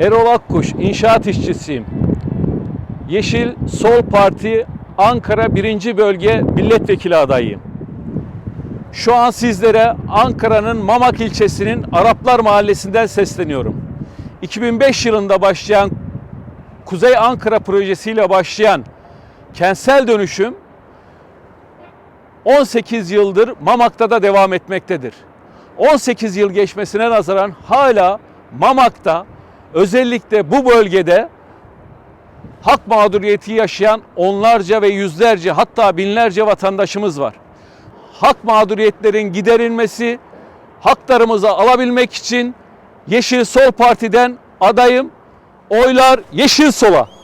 Erol Akkuş, inşaat işçisiyim. Yeşil Sol Parti Ankara 1. Bölge Milletvekili adayıyım. Şu an sizlere Ankara'nın Mamak ilçesinin Araplar Mahallesi'nden sesleniyorum. 2005 yılında başlayan Kuzey Ankara projesiyle başlayan kentsel dönüşüm 18 yıldır Mamak'ta da devam etmektedir. 18 yıl geçmesine nazaran hala Mamak'ta özellikle bu bölgede hak mağduriyeti yaşayan onlarca ve yüzlerce hatta binlerce vatandaşımız var. Hak mağduriyetlerin giderilmesi, haklarımızı alabilmek için Yeşil Sol Parti'den adayım. Oylar Yeşil Sol'a.